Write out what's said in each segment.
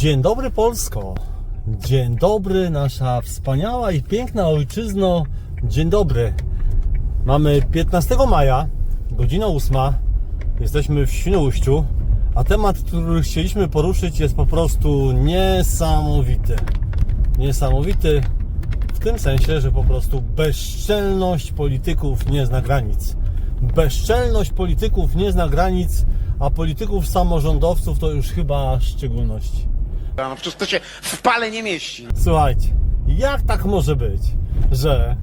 Dzień dobry Polsko. Dzień dobry nasza wspaniała i piękna ojczyzno. Dzień dobry. Mamy 15 maja, godzina 8. Jesteśmy w Świnoujściu, a temat, który chcieliśmy poruszyć jest po prostu niesamowity. Niesamowity w tym sensie, że po prostu bezczelność polityków nie zna granic. Bezczelność polityków nie zna granic, a polityków samorządowców to już chyba szczególności. No przecież to się w pale nie mieści. Słuchajcie, jak tak może być, że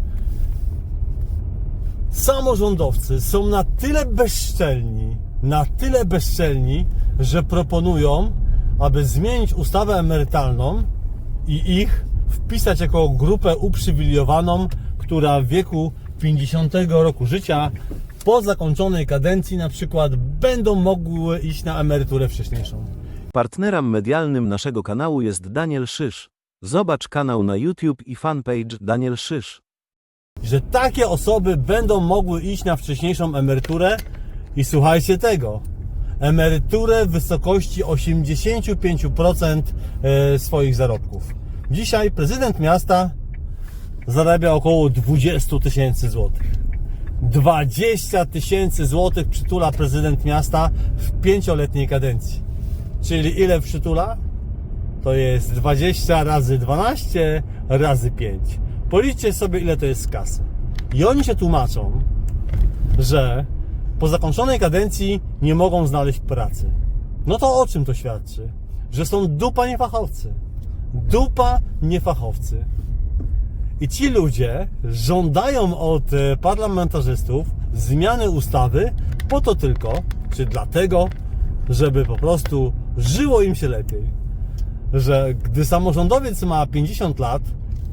samorządowcy są na tyle bezczelni, na tyle bezczelni, że proponują, aby zmienić ustawę emerytalną i ich wpisać jako grupę uprzywilejowaną, która w wieku 50 roku życia po zakończonej kadencji na przykład będą mogły iść na emeryturę wcześniejszą. Partnerem medialnym naszego kanału jest Daniel Szysz. Zobacz kanał na YouTube i fanpage Daniel Szysz. że takie osoby będą mogły iść na wcześniejszą emeryturę i słuchajcie tego, emeryturę w wysokości 85% e, swoich zarobków. Dzisiaj prezydent miasta zarabia około 20 tysięcy złotych. 20 tysięcy złotych przytula prezydent miasta w pięcioletniej kadencji. Czyli ile przytula? to jest 20 razy 12 razy 5. Policzcie sobie, ile to jest kasy. I oni się tłumaczą, że po zakończonej kadencji nie mogą znaleźć pracy. No to o czym to świadczy? Że są dupa niefachowcy. Dupa niefachowcy. I ci ludzie żądają od e, parlamentarzystów zmiany ustawy po to tylko, czy dlatego, żeby po prostu żyło im się lepiej że gdy samorządowiec ma 50 lat,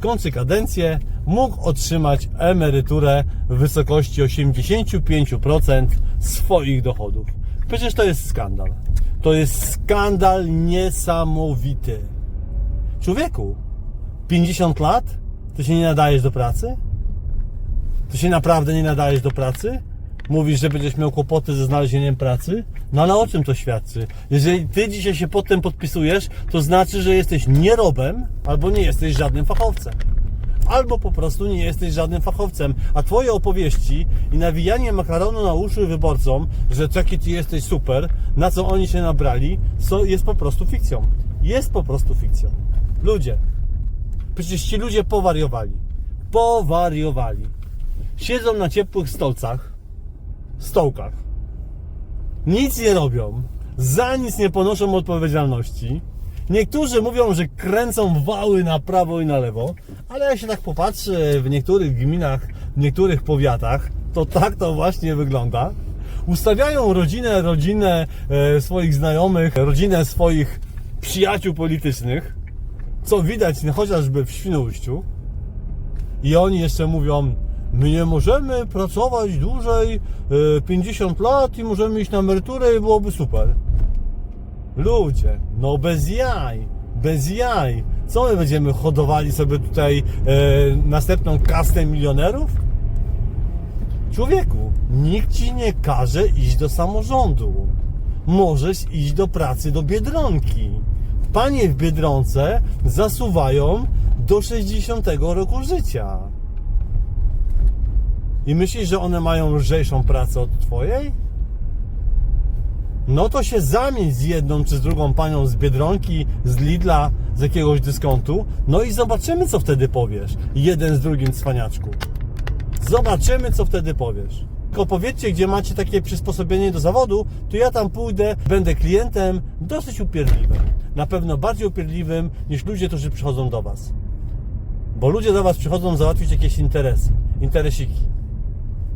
kończy kadencję, mógł otrzymać emeryturę w wysokości 85% swoich dochodów. Przecież to jest skandal. To jest skandal niesamowity. Człowieku, 50 lat? Ty się nie nadajesz do pracy? Ty się naprawdę nie nadajesz do pracy? Mówisz, że będziesz miał kłopoty ze znalezieniem pracy? No ale o czym to świadczy? Jeżeli ty dzisiaj się pod tym podpisujesz, to znaczy, że jesteś nierobem albo nie jesteś żadnym fachowcem. Albo po prostu nie jesteś żadnym fachowcem, a twoje opowieści i nawijanie makaronu na uszy wyborcom, że taki ty jesteś super, na co oni się nabrali, so- jest po prostu fikcją. Jest po prostu fikcją. Ludzie, przecież ci ludzie powariowali. Powariowali. Siedzą na ciepłych stolcach, stołkach. Nic nie robią, za nic nie ponoszą odpowiedzialności. Niektórzy mówią, że kręcą wały na prawo i na lewo, ale jak się tak popatrzy w niektórych gminach, w niektórych powiatach, to tak to właśnie wygląda. Ustawiają rodzinę, rodzinę e, swoich znajomych, rodzinę swoich przyjaciół politycznych, co widać chociażby w Świnoujściu. I oni jeszcze mówią, my nie możemy pracować dłużej, e, 50 lat i możemy iść na emeryturę i byłoby super. Ludzie, no bez jaj, bez jaj. Co my będziemy hodowali sobie tutaj e, następną kastę milionerów? Człowieku, nikt ci nie każe iść do samorządu. Możesz iść do pracy do Biedronki. Panie w Biedronce zasuwają do 60 roku życia. I myślisz, że one mają lżejszą pracę od twojej? No to się zamień z jedną czy z drugą panią z Biedronki, z Lidla, z jakiegoś dyskontu. No i zobaczymy, co wtedy powiesz. Jeden z drugim cwaniaczku. Zobaczymy, co wtedy powiesz. Tylko powiedzcie, gdzie macie takie przysposobienie do zawodu, to ja tam pójdę, będę klientem dosyć upierdliwym. Na pewno bardziej upierdliwym niż ludzie, którzy przychodzą do Was. Bo ludzie do Was przychodzą załatwić jakieś interesy, interesiki.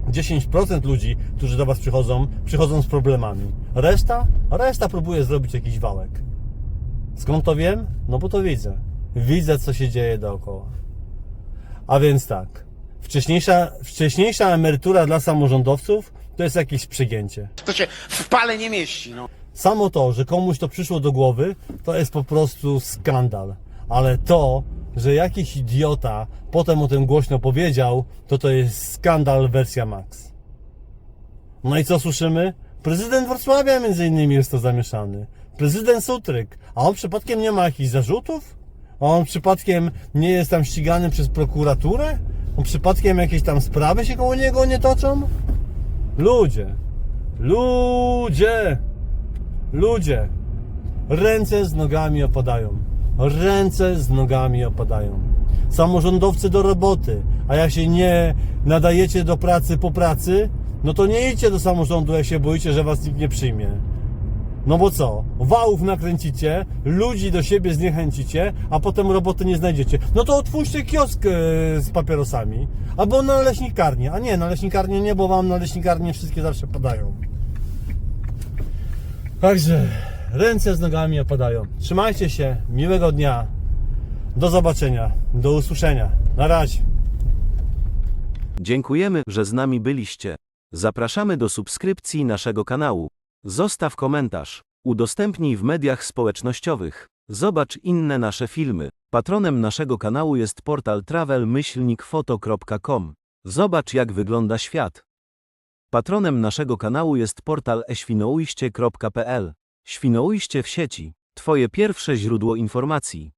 10% ludzi, którzy do Was przychodzą, przychodzą z problemami. Reszta? Reszta próbuje zrobić jakiś wałek. Skąd to wiem? No bo to widzę. Widzę, co się dzieje dookoła. A więc tak. Wcześniejsza, wcześniejsza emerytura dla samorządowców to jest jakieś przegięcie. To się w pale nie mieści. No. Samo to, że komuś to przyszło do głowy, to jest po prostu skandal. Ale to, że jakiś idiota potem o tym głośno powiedział, to to jest skandal wersja max. No i co słyszymy? Prezydent Wrocławia między innymi jest to zamieszany. prezydent Sutryk, a on przypadkiem nie ma jakichś zarzutów? A on przypadkiem nie jest tam ścigany przez prokuraturę? On przypadkiem jakieś tam sprawy się koło niego nie toczą? Ludzie, ludzie, ludzie, ręce z nogami opadają. Ręce z nogami opadają. Samorządowcy do roboty, a jak się nie nadajecie do pracy po pracy, no to nie idźcie do samorządu, jak się boicie, że was nikt nie przyjmie. No bo co? Wałów nakręcicie, ludzi do siebie zniechęcicie, a potem roboty nie znajdziecie. No to otwórzcie kiosk e, z papierosami. Albo na leśnikarnię. A nie, na leśnikarnię nie, bo wam na leśnikarnię wszystkie zawsze padają. Także ręce z nogami opadają. Trzymajcie się, miłego dnia. Do zobaczenia, do usłyszenia. Na razie. Dziękujemy, że z nami byliście. Zapraszamy do subskrypcji naszego kanału. Zostaw komentarz. Udostępnij w mediach społecznościowych. Zobacz inne nasze filmy. Patronem naszego kanału jest portal travel-foto.com. Zobacz jak wygląda świat. Patronem naszego kanału jest portal eświnoujście.pl. Świnoujście w sieci. Twoje pierwsze źródło informacji.